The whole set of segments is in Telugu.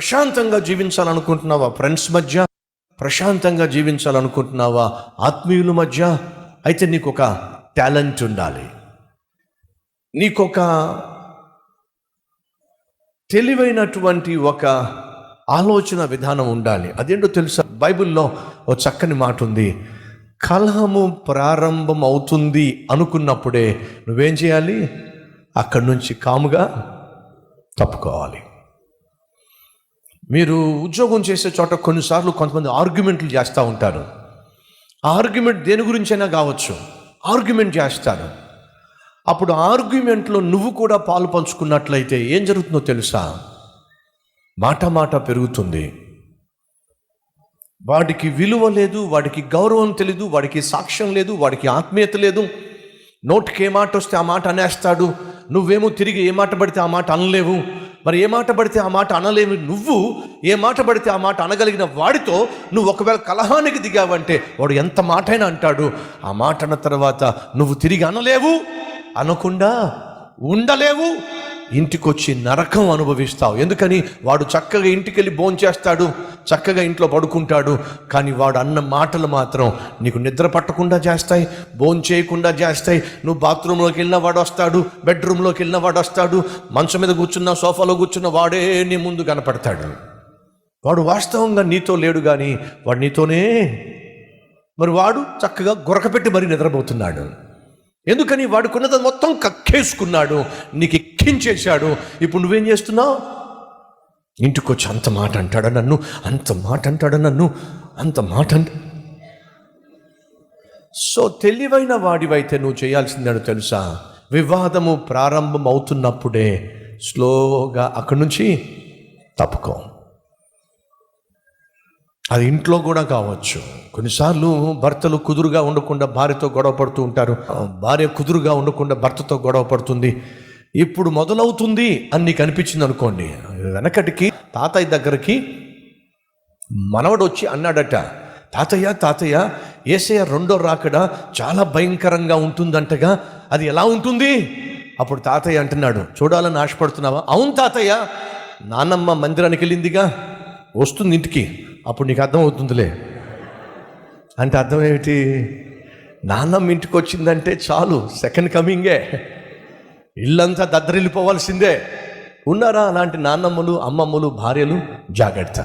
ప్రశాంతంగా జీవించాలనుకుంటున్నావా? ఫ్రెండ్స్ మధ్య ప్రశాంతంగా జీవించాలనుకుంటున్నావా? ఆత్మీయుల మధ్య? అయితే నీకు ఒక టాలెంట్ ఉండాలి. నీకొక తెలివైనటువంటి ఒక ఆలోచన విధానం ఉండాలి. అదేంటో తెలుసా? బైబిల్లో ఓ చక్కని మాట ఉంది కలహము ప్రారంభం అవుతుంది అనుకున్నప్పుడే నువ్వేం చేయాలి? అక్కడి నుంచి కాముగా తప్పుకోవాలి. మీరు ఉద్యోగం చేసే చోట కొన్నిసార్లు కొంతమంది ఆర్గ్యుమెంట్లు చేస్తూ ఉంటారు. ఆ ఆర్గ్యుమెంట్ దేని గురించైనా కావచ్చు. ఆర్గ్యుమెంట్ చేస్తారు. అప్పుడు ఆర్గ్యుమెంట్లో నువ్వు కూడా పాలు పంచుకున్నట్లయితే ఏం జరుగుతుందో తెలుసా? మాట మాట పెరుగుతుంది. వాడికి విలువ లేదు వాడికి గౌరవం తెలీదు వాడికి సాక్ష్యం లేదు వాడికి ఆత్మీయత లేదు. నోటికి ఏ మాట వస్తే ఆ మాట అనేస్తాడు. నువ్వేమో తిరిగి ఏ మాట పడితే ఆ మాట అనలేవు. మరి ఏ మాట పడితే ఆ మాట అనలేమి నువ్వు ఏ మాట పడితే ఆ మాట అనగలిగిన వాడితో నువ్వు ఒకవేళ కలహానికి దిగావంటే వాడు ఎంత మాటైనా అంటాడు. ఆ మాట అన్న తర్వాత నువ్వు తిరిగి అనలేవు అనకుండా ఉండలేవు. ఇంటికొచ్చి నరకం అనుభవిస్తావు. ఎందుకని? వాడు చక్కగా ఇంటికి వెళ్ళి భోంచేస్తాడు చక్కగా ఇంట్లో పడుకుంటాడు కానీ వాడు అన్న మాటలు మాత్రం నీకు నిద్ర పట్టకుండా చేస్తాయి భోంచేయకుండా చేయకుండా చేస్తాయి. నువ్వు బాత్రూంలోకి వెళ్ళిన వాడు వస్తాడు బెడ్రూమ్లోకి వెళ్ళిన వాడు వస్తాడు మంచం మీద కూర్చున్న సోఫాలో కూర్చున్న వాడే నీ ముందు కనపడతాడు. వాడు వాస్తవంగా నీతో లేడు కానీ వాడు నీతోనే. మరి వాడు చక్కగా గురకపెట్టి మరీ నిద్రపోతున్నాడు. ఎందుకని? వాడుకున్నది మొత్తం కక్కేసుకున్నాడు. నీకు ఎక్కించేశాడు ఇప్పుడు నువ్వేం చేస్తున్నావు? ఇంటికి వచ్చి అంత మాట అంటాడా నన్ను? అంత మాట అంటాడా నన్ను? అంత మాట అంట సో తెలివైన వాడివైతే నువ్వు చేయాల్సిందని తెలుసా? వివాదము ప్రారంభం అవుతున్నప్పుడే స్లోగా అక్కడి నుంచి తప్పుకో. అది ఇంట్లో కూడా కావచ్చు. కొన్నిసార్లు భర్తలు కుదురుగా ఉండకుండా భార్యతో గొడవ పడుతూ ఉంటారు. భార్య కుదురుగా ఉండకుండా భర్తతో గొడవ పడుతుంది. ఇప్పుడు మొదలవుతుంది అని నీకు అనిపించింది అనుకోండి. వెనకటికి తాతయ్య దగ్గరికి మనవడు వచ్చి అన్నాడట తాతయ్య తాతయ్య ఏసయ్య రెండో రాకడ చాలా భయంకరంగా ఉంటుందంటగా అది ఎలా ఉంటుంది? అప్పుడు తాతయ్య అంటున్నాడు చూడాలని ఆశపడుతున్నావా? అవును తాతయ్య నాన్నమ్మ మందిరానికి వెళ్ళిందిగా వస్తుంది ఇంటికి. అప్పుడు నీకు అర్థం అవుతుందిలే అంటే అర్థం ఏమిటి? నాన్నమ్మ ఇంటికి వచ్చిందంటే చాలు సెకండ్ కమింగే. ఇల్లంతా దద్దరిల్లిపోవాల్సిందే. ఉన్నారా అలాంటి నాన్నమ్మలు అమ్మమ్మలు భార్యలు? జాగ్రత్త.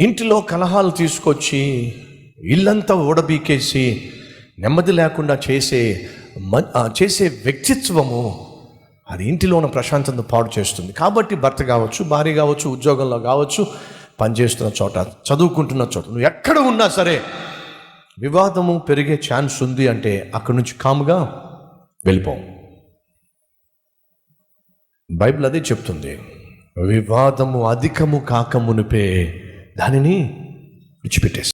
ఇంటిలో కలహాలు తీసుకొచ్చి ఇల్లంతా ఊడబీకేసి నెమ్మది లేకుండా చేసే మ- చేసే వ్యక్తిత్వము అది ఇంటిలో ఉన్న ప్రశాంతతను పాడు చేస్తుంది. కాబట్టి భర్త కావచ్చు భార్య కావచ్చు ఉద్యోగంలో కావచ్చు పనిచేస్తున్న చోట చదువుకుంటున్న చోట. నువ్వు ఎక్కడ ఉన్నా సరే వివాదము పెరిగే ఛాన్స్ ఉంది అంటే అక్కడి నుంచి కాముగా వెళ్ళిపోం. బైబిల్ అదే చెప్తుంది. వివాదము అధికము కాకమునిపే దానిని విడిచిపెట్టేసి